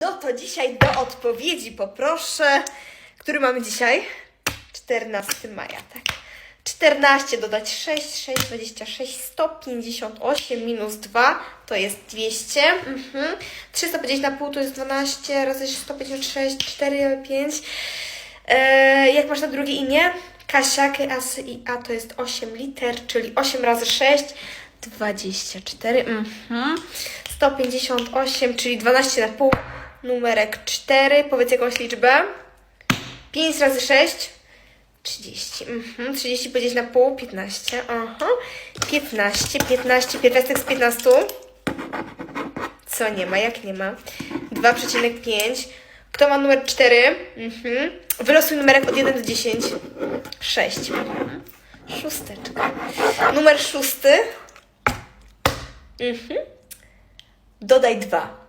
No to dzisiaj do odpowiedzi poproszę. Który mamy dzisiaj? 14 maja, tak. 14 dodać 6, 6, 26, 158 minus 2 to jest 200. Mhm. 300 podzielić na pół to jest 12 razy 156, 4, 5. E, jak masz na drugie imię? Kasia, Kasy i A to jest 8 liter, czyli 8 razy 6, 24. Mhm. 158, czyli 12 na pół. Numerek 4. Powiedz jakąś liczbę. 5 razy 6. 30. Mhm. 30 podzielić na pół. 15. Aha. 15. 15. Pierwiastek z 15. Co nie ma? Jak nie ma? 2,5. Kto ma numer 4? Mhm. Wylosuj numerek od 1 do 10. 6. Mhm. Szósteczka. Numer szósty. Mhm. Dodaj 2.